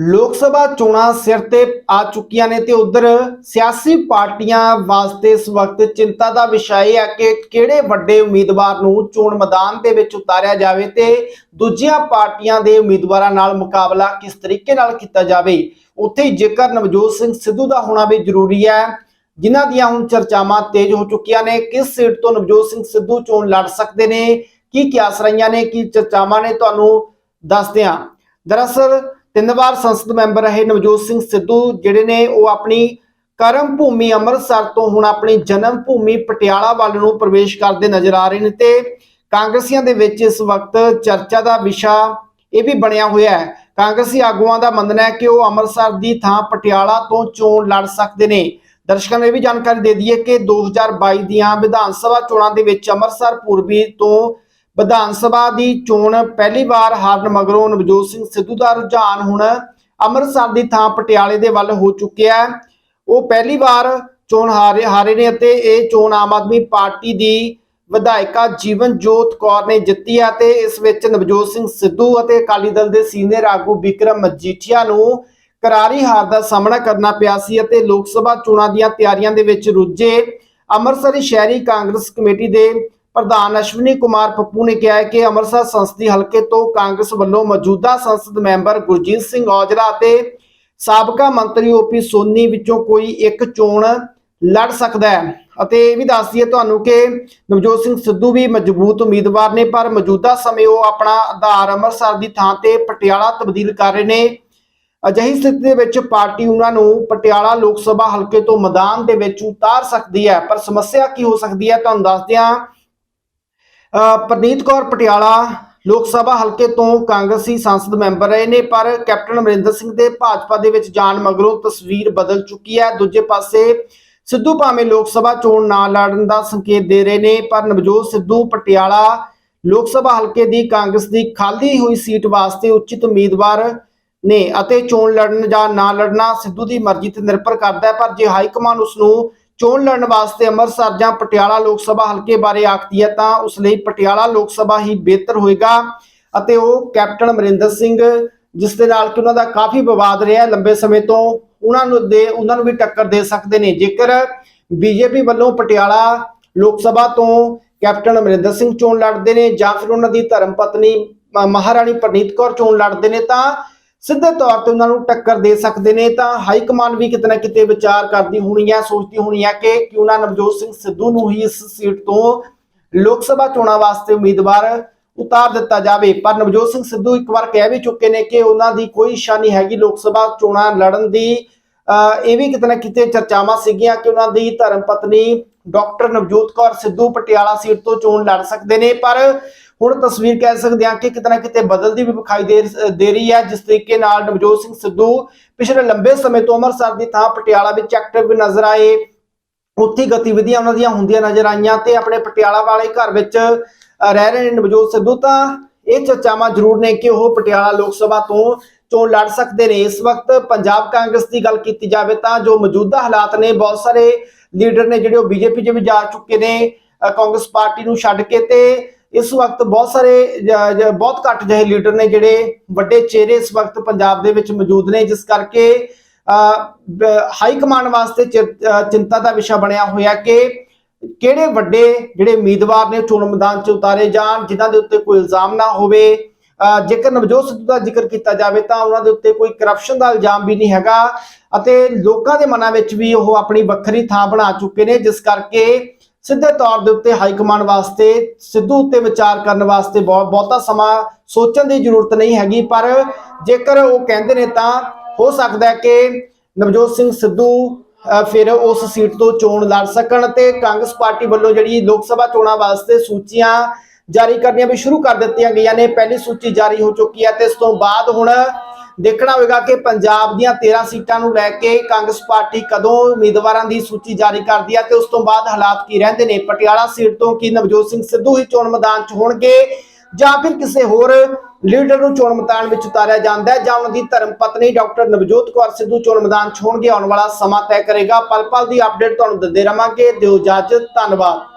ਲੋਕ ਸਭਾ ਚੋਣਾਂ ਸਿਰ ਤੇ ਆ ਚੁੱਕੀਆਂ ਨੇ ਤੇ ਉਧਰ ਸਿਆਸੀ ਪਾਰਟੀਆਂ ਵਾਸਤੇ ਇਸ ਵਕਤ ਚਿੰਤਾ ਦਾ ਵਿਸ਼ਾ ਇਹ ਹੈ ਕਿ ਕਿਹੜੇ ਵੱਡੇ ਉਮੀਦਵਾਰ ਨੂੰ ਚੋਣ ਮੈਦਾਨ ਦੇ ਵਿੱਚ ਉਤਾਰਿਆ ਜਾਵੇ ਤੇ ਦੂਜੀਆਂ ਪਾਰਟੀਆਂ ਦੇ ਉਮੀਦਵਾਰਾਂ ਨਾਲ ਮੁਕਾਬਲਾ ਕਿਸ ਤਰੀਕੇ ਨਾਲ ਕੀਤਾ ਜਾਵੇ। ਉੱਥੇ ਹੀ ਜੇਕਰ ਨਵਜੋਤ ਸਿੰਘ ਸਿੱਧੂ ਦਾ ਹੋਣਾ ਵੀ ਜ਼ਰੂਰੀ ਹੈ, ਜਿਨ੍ਹਾਂ ਦੀਆਂ ਹੁਣ ਚਰਚਾਵਾਂ ਤੇਜ਼ ਹੋ ਚੁੱਕੀਆਂ ਨੇ, ਕਿਸ ਸੀਟ ਤੋਂ ਨਵਜੋਤ ਸਿੰਘ ਸਿੱਧੂ ਚੋਣ ਲੜ ਸਕਦੇ ਨੇ, ਕੀ ਕਿਆਸ ਰਹੀਆਂ ਨੇ, ਕੀ ਚਰਚਾਵਾਂ ਨੇ, ਤੁਹਾਨੂੰ ਦੱਸਦੇ ਹਾਂ। ਦਰਅਸਲ ਤਿੰਨ ਵਾਰ ਸੰਸਦ ਮੈਂਬਰ ਰਹੇ ਨਵਜੋਤ ਸਿੰਘ ਸਿੱਧੂ, ਜਿਹੜੇ ਨੇ ਉਹ ਆਪਣੀ ਕਰਮ ਭੂਮੀ ਅੰਮ੍ਰਿਤਸਰ ਤੋਂ ਹੁਣ ਆਪਣੀ ਜਨਮ ਭੂਮੀ ਪਟਿਆਲਾ ਵੱਲ ਨੂੰ ਪ੍ਰਵੇਸ਼ ਕਰਦੇ ਨਜ਼ਰ ਆ ਰਹੇ ਨੇ ਤੇ ਕਾਂਗਰਸੀਆਂ ਦੇ ਵਿੱਚ ਇਸ ਵਕਤ ਚਰਚਾ ਦਾ ਵਿਸ਼ਾ ਇਹ ਵੀ ਬਣਿਆ ਹੋਇਆ ਹੈ। ਕਾਂਗਰਸੀ ਆਗੂਆਂ ਦਾ ਮੰਨਣਾ ਹੈ ਕਿ ਉਹ ਅੰਮ੍ਰਿਤਸਰ ਦੀ ਥਾਂ ਪਟਿਆਲਾ ਤੋਂ ਚੋਣ ਲੜ ਸਕਦੇ ਨੇ। ਦਰਸ਼ਕਾਂ ਨੂੰ ਇਹ ਵੀ ਜਾਣਕਾਰੀ ਦੇ ਦਈਏ ਕਿ 2022 ਦੀਆਂ ਵਿਧਾਨ ਸਭਾ ਚੋਣਾਂ ਦੇ ਵਿੱਚ ਅੰਮ੍ਰਿਤਸਰ ਪੂਰਬੀ ਤੋਂ ਵਿਧਾਨ ਸਭਾ ਦੀ ਚੋਣ ਪਹਿਲੀ ਵਾਰ ਹਾਰਨ ਮਗਰੋਂ ਨਵਜੋਤ ਸਿੰਘ ਸਿੱਧੂ ਦਾ ਰੁਝਾਨ ਹੁਣ ਅੰਮ੍ਰਿਤਸਰ ਦੀ ਥਾਂ ਪਟਿਆਲੇ ਦੇ ਵੱਲ ਹੋ ਚੁੱਕਿਆ ਹੈ। ਉਹ ਪਹਿਲੀ ਵਾਰ ਚੋਣ ਹਾਰੇ ਹਾਰੇ ਨੇ ਅਤੇ ਇਹ ਚੋਣ ਆਮ ਆਦਮੀ ਪਾਰਟੀ ਦੀ ਵਿਧਾਇਕਾ ਜੀਵਨ ਜੋਤ ਕੌਰ ਨੇ ਜਿੱਤੀ ਹੈ ਤੇ ਇਸ ਵਿੱਚ ਨਵਜੋਤ ਸਿੰਘ ਸਿੱਧੂ ਅਤੇ ਅਕਾਲੀ ਦਲ ਦੇ ਸੀਨੀਅਰ ਆਗੂ ਵਿਕਰਮ ਮਜੀਠੀਆ ਨੂੰ ਕਰਾਰੀ ਹਾਰ ਦਾ ਸਾਹਮਣਾ ਕਰਨਾ ਪਿਆ ਸੀ ਅਤੇ ਲੋਕ ਸਭਾ ਚੋਣਾਂ ਦੀਆਂ ਤਿਆਰੀਆਂ ਦੇ ਵਿੱਚ ਰੁੱਝੇ ਅੰਮ੍ਰਿਤਸਰੀ ਸ਼ਹਿਰੀ ਕਾਂਗਰਸ ਕਮੇਟੀ ਦੇ ਪ੍ਰਧਾਨ ਅਸ਼ਵਨੀ ਕੁਮਾਰ ਪੱਪੂ ਨੇ ਕਿਹਾ ਹੈ ਕਿ ਅੰਮ੍ਰਿਤਸਰ ਸੰਸਦੀ ਹਲਕੇ ਤੋਂ ਕਾਂਗਰਸ ਵੱਲੋਂ ਮੌਜੂਦਾ ਸੰਸਦ ਮੈਂਬਰ ਗੁਰਜੀਤ ਸਿੰਘ ਔਜਲਾ ਅਤੇ ਸਾਬਕਾ ਮੰਤਰੀ ਓਪੀ ਸੋਨੀ ਵਿੱਚੋਂ ਕੋਈ ਇੱਕ ਚੋਣ ਲੜ ਸਕਦਾ ਹੈ। ਅਤੇ ਇਹ ਵੀ ਦੱਸ ਦਈਏ ਤੁਹਾਨੂੰ ਕਿ ਨਵਜੋਤ ਸਿੰਘ ਸਿੱਧੂ ਵੀ ਮਜ਼ਬੂਤ ਉਮੀਦਵਾਰ ਨੇ, ਪਰ ਮੌਜੂਦਾ ਸਮੇਂ ਉਹ ਆਪਣਾ ਆਧਾਰ ਅੰਮ੍ਰਿਤਸਰ ਦੀ ਥਾਂ ਤੇ ਪਟਿਆਲਾ ਤਬਦੀਲ ਕਰ ਰਹੇ ਨੇ। ਅਜਿਹੀ ਸਥਿਤੀ ਦੇ ਵਿੱਚ ਪਾਰਟੀ ਉਹਨਾਂ ਨੂੰ ਪਟਿਆਲਾ ਲੋਕ ਸਭਾ ਹਲਕੇ ਤੋਂ ਮੈਦਾਨ ਦੇ ਵਿੱਚ ਉਤਾਰ ਸਕਦੀ ਹੈ। ਪਰ ਸਮੱਸਿਆ ਕੀ ਹੋ ਸਕਦੀ ਹੈ, ਤੁਹਾਨੂੰ ਦੱਸਦੇ ਹਾਂ ਪ੍ਰਨੀਤ ਕੌਰ ਪਟਿਆਲਾ ਲੋਕ ਸਭਾ ਹਲਕੇ ਤੋਂ ਕਾਂਗਰਸੀ ਸੰਸਦ ਮੈਂਬਰ ਰਹੇ ਨੇ, ਪਰ ਕੈਪਟਨ ਅਮਰਿੰਦਰ ਸਿੰਘ ਦੇ ਭਾਜਪਾ ਦੇ ਵਿੱਚ ਜਾਣ ਮਗਰੋਂ ਤਸਵੀਰ ਬਦਲ ਚੁੱਕੀ ਹੈ। ਦੂਜੇ ਪਾਸੇ ਸਿੱਧੂ ਭਾਵੇਂ ਲੋਕ ਸਭਾ ਚੋਣ ਨਾ ਲੜਨ ਦਾ ਸੰਕੇਤ ਦੇ ਰਹੇ ਨੇ, ਪਰ ਨਵਜੋਤ ਸਿੱਧੂ ਪਟਿਆਲਾ ਲੋਕ ਸਭਾ ਹਲਕੇ ਦੀ ਕਾਂਗਰਸ ਦੀ ਖਾਲੀ ਹੋਈ ਸੀਟ ਵਾਸਤੇ ਉਚਿਤ ਉਮੀਦਵਾਰ ਨੇ ਅਤੇ ਚੋਣ ਲੜਨ ਜਾਂ ਨਾ ਲੜਨਾ ਸਿੱਧੂ ਦੀ ਮਰਜ਼ੀ ਤੇ ਨਿਰਭਰ ਕਰਦਾ ਹੈ, ਪਰ ਜੇ ਹਾਈ ਕਮਾਂਡ ਉਸ ਨੂੰ ਚੋਣ ਲੜਨ ਵਾਸਤੇ ਅੰਮ੍ਰਿਤਸਰ ਜਾਂ ਪਟਿਆਲਾ ਲੋਕ ਸਭਾ ਹਲਕੇ ਬਾਰੇ ਆਖਦੀ ਹੈ, ਤਾਂ ਉਸ ਲਈ ਪਟਿਆਲਾ ਲੋਕ ਸਭਾ ਹੀ ਬਿਹਤਰ ਹੋਏਗਾ ਅਤੇ ਉਹ ਕੈਪਟਨ ਅਮਰਿੰਦਰ ਸਿੰਘ, ਜਿਸ ਦੇ ਨਾਲ ਕਿ ਉਹਨਾਂ ਦਾ ਕਾਫੀ ਵਿਵਾਦ ਰਿਹਾ ਲੰਬੇ ਸਮੇਂ ਤੋਂ, ਉਹਨਾਂ ਨੂੰ ਦੇ, ਉਹਨਾਂ ਨੂੰ ਵੀ ਟੱਕਰ ਦੇ ਸਕਦੇ ਨੇ। ਜੇਕਰ ਬੀਜੇਪੀ ਵੱਲੋਂ ਪਟਿਆਲਾ ਲੋਕ ਸਭਾ ਤੋਂ ਕੈਪਟਨ ਅਮਰਿੰਦਰ ਸਿੰਘ ਚੋਣ ਲੜਦੇ ਨੇ ਜਾਂ ਫਿਰ ਉਹਨਾਂ ਦੀ ਧਰਮ ਪਤਨੀ ਮਹਾਰਾਣੀ ਪ੍ਰਨੀਤ ਕੌਰ ਚੋਣ ਲੜਦੇ ਨੇ, ਤਾਂ ਸਿੱਧੇ ਤੌਰ ਤੇ ਉਹਨਾਂ ਨੂੰ ਟੱਕਰ ਦੇ ਸਕਦੇ ਨੇ, ਤਾਂ ਹਾਈ ਕਮਾਂਡ ਵੀ ਕਿਤੇ ਨਾ ਕਿਤੇ ਵਿਚਾਰ ਕਰਦੀ ਹੋਣੀ ਹੈ ਸੋਚਦੀ ਹੋਣੀ ਹੈ ਕਿ ਕਿਉਂ ਨਾ ਨਵਜੋਤ ਸਿੰਘ ਸਿੱਧੂ ਨੂੰ ਹੀ ਇਸ ਸੀਟ ਤੋਂ ਲੋਕ ਸਭਾ ਚੋਣਾਂ ਵਾਸਤੇ ਉਮੀਦਵਾਰ ਉਤਾਰ ਦਿੱਤਾ ਜਾਵੇ। ਪਰ ਨਵਜੋਤ ਸਿੰਘ ਸਿੱਧੂ ਇੱਕ ਵਾਰ ਕਹਿ ਵੀ ਚੁੱਕੇ ਨੇ ਕਿ ਉਹਨਾਂ ਦੀ ਕੋਈ ਇੱਛਾ ਨਹੀਂ ਹੈਗੀ ਲੋਕ ਸਭਾ ਚੋਣਾਂ ਲੜਨ ਦੀ। ਅਹ ਇਹ ਵੀ ਕਿਤੇ ਨਾ ਕਿਤੇ ਚਰਚਾਵਾਂ ਸੀਗੀਆਂ ਕਿ ਉਹਨਾਂ ਦੀ ਧਰਮ ਪਤਨੀ ਡਾਕਟਰ ਨਵਜੋਤ ਕੌਰ ਸਿੱਧੂ ਪਟਿਆਲਾ ਸੀਟ ਤੋਂ ਚੋਣ ਲੜ ਸਕਦੇ ਨੇ। ਪਰ ਹੁਣ ਤਸਵੀਰ ਕਹਿ ਸਕਦੇ ਹਾਂ ਕਿ ਕਿਤੇ ਨਾ ਕਿਤੇ ਬਦਲਦੀ ਵੀ ਵਿਖਾਈ ਦੇ ਰਹੀ ਹੈ, ਜਿਸ ਤਰੀਕੇ ਨਾਲ ਨਵਜੋਤ ਸਿੰਘ ਸਿੱਧੂ ਪਿਛਲੇ ਲੰਬੇ ਸਮੇਂ ਤੋਂ ਅੰਮ੍ਰਿਤਸਰ ਦੀ ਥਾਂ ਪਟਿਆਲਾ ਵਿੱਚ ਐਕਟਿਵ ਨਜ਼ਰ ਆਏ। ਉੱਥੇ ਗਤੀਵਿਧੀਆਂ ਉਹਨਾਂ ਦੀਆਂ ਹੁੰਦੀਆਂ ਨਜ਼ਰ ਆਈਆਂ ਤੇ ਆਪਣੇ ਪਟਿਆਲਾ ਵਾਲੇ ਘਰ ਵਿੱਚ ਰਹਿ ਰਹੇ ਨੇ ਨਵਜੋਤ ਸਿੱਧੂ ਤਾਂ ਇਹ ਚਰਚਾਵਾਂ ਜ਼ਰੂਰ ਨੇ ਕਿ ਉਹ ਪਟਿਆਲਾ ਲੋਕ ਸਭਾ ਤੋਂ ਚੋਣ ਲੜ ਸਕਦੇ ਨੇ। ਇਸ ਵਕਤ ਪੰਜਾਬ ਕਾਂਗਰਸ ਦੀ ਗੱਲ ਕੀਤੀ ਜਾਵੇ ਤਾਂ ਜੋ ਮੌਜੂਦਾ ਹਾਲਾਤ ਨੇ, ਬਹੁਤ ਸਾਰੇ ਲੀਡਰ ਨੇ ਜਿਹੜੇ ਉਹ ਬੀਜੇਪੀ 'ਚ ਵੀ ਜਾ ਚੁੱਕੇ ਨੇ ਕਾਂਗਰਸ ਪਾਰਟੀ ਨੂੰ ਛੱਡ ਕੇ ਤੇ ਇਸ ਵਕਤ ਬਹੁਤ ਸਾਰੇ ਬਹੁਤ ਘੱਟ ਜਿਹੇ ਲੀਡਰ ਨੇ ਜਿਹੜੇ ਵੱਡੇ ਚਿਹਰੇ ਇਸ ਵਕਤ ਪੰਜਾਬ ਦੇ ਵਿੱਚ ਮੌਜੂਦ ਨੇ, ਜਿਸ ਕਰਕੇ ਹਾਈ ਕਮਾਂਡ ਵਾਸਤੇ ਚਿ- ਚਿੰਤਾ ਦਾ ਵਿਸ਼ਾ ਬਣਿਆ ਹੋਇਆ ਕਿ ਕਿਹੜੇ ਵੱਡੇ ਜਿਹੜੇ ਉਮੀਦਵਾਰ ਨੇ ਚੋਣ ਮੈਦਾਨ 'ਚ ਉਤਾਰੇ ਜਾਣ, ਜਿਨ੍ਹਾਂ ਦੇ ਉੱਤੇ ਕੋਈ ਇਲਜ਼ਾਮ ਨਾ ਹੋਵੇ। ਜੇਕਰ ਨਵਜੋਤ ਸਿੱਧੂ ਦਾ ਜ਼ਿਕਰ ਕੀਤਾ ਜਾਵੇ ਤਾਂ ਉਹਨਾਂ ਦੇ ਉੱਤੇ ਕੋਈ ਕਰਪਸ਼ਨ ਦਾ ਇਲਜ਼ਾਮ ਵੀ ਨਹੀਂ ਹੈਗਾ ਅਤੇ ਲੋਕਾਂ ਦੇ ਮਨਾਂ ਵਿੱਚ ਵੀ ਉਹ ਆਪਣੀ ਵੱਖਰੀ ਥਾਂ ਬਣਾ ਚੁੱਕੇ ਨੇ, ਜਿਸ ਕਰਕੇ ਸਿੱਧੇ ਤੌਰ ਦੇ ਉੱਤੇ ਹਾਈ ਕਮਾਂਡ ਵਾਸਤੇ ਸਿੱਧੂ ਉੱਤੇ ਵਿਚਾਰ ਕਰਨ ਵਾਸਤੇ ਬਹੁਤ ਬਹੁਤਾ ਸਮਾਂ ਸੋਚਣ ਦੀ ਜ਼ਰੂਰਤ ਨਹੀਂ ਹੈਗੀ ਪਰ ਜੇਕਰ ਉਹ ਕਹਿੰਦੇ ਨੇ ਤਾਂ ਹੋ ਸਕਦਾ ਹੈ ਕਿ ਨਵਜੋਤ ਸਿੰਘ ਸਿੱਧੂ ਅ, ਫਿਰ ਉਸ ਸੀਟ ਤੋਂ ਚੋਣ ਲੜ ਸਕਣ ਤੇ ਕਾਂਗਰਸ ਪਾਰਟੀ ਵੱਲੋਂ ਜਿਹੜੀ ਲੋਕ ਸਭਾ ਚੋਣਾਂ ਵਾਸਤੇ ਸੂਚੀਆਂ ਜਾਰੀ ਕਰਨੀਆਂ ਵੀ ਸ਼ੁਰੂ ਕਰ ਦਿੱਤੀਆਂ ਗਈਆਂ ਨੇ। ਪਹਿਲੀ ਸੂਚੀ ਜਾਰੀ ਹੋ ਚੁੱਕੀ ਹੈ ਤੇ ਇਸ ਤੋਂ ਬਾਅਦ ਹੁਣ ਦੇਖਣਾ ਹੋਵੇਗਾ ਕਿ ਪੰਜਾਬ ਦੀਆਂ 13 ਸੀਟਾਂ ਨੂੰ ਲੈ ਕੇ ਕਾਂਗਰਸ ਪਾਰਟੀ ਕਦੋਂ ਉਮੀਦਵਾਰਾਂ ਦੀ ਸੂਚੀ ਜਾਰੀ ਕਰਦੀ ਹੈ ਤੇ ਉਸ ਤੋਂ ਬਾਅਦ ਹਾਲਾਤ ਕੀ ਰਹਿੰਦੇ ਨੇ? ਪਟਿਆਲਾ ਸੀਟ ਤੋਂ ਕੀ ਨਵਜੋਤ ਸਿੰਘ ਸਿੱਧੂ ਹੀ ਚੋਣ ਮੈਦਾਨ 'ਚ ਹੋਣਗੇ ਜਾਂ ਫਿਰ ਕਿਸੇ ਹੋਰ ਲੀਡਰ ਨੂੰ ਚੋਣ ਮੈਦਾਨ ਵਿੱਚ ਉਤਾਰਿਆ ਜਾਂਦਾ ਹੈ ਜਾਂ ਉਹਨਾਂ ਦੀ ਧਰਮ ਪਤਨੀ ਡਾਕਟਰ ਨਵਜੋਤ ਕੌਰ ਸਿੱਧੂ ਚੋਣ ਮੈਦਾਨ 'ਚ ਹੋਣਗੇ? ਆਉਣ ਵਾਲਾ ਸਮਾਂ ਤੈਅ ਕਰੇਗਾ। ਪਲ ਪਲ ਦੀ ਅਪਡੇਟ ਤੁਹਾਨੂੰ ਦਿੰਦੇ ਰਵਾਂਗੇ। ਦਿਓ ਇਜਾਜ਼ਤ। ਧੰਨਵਾਦ।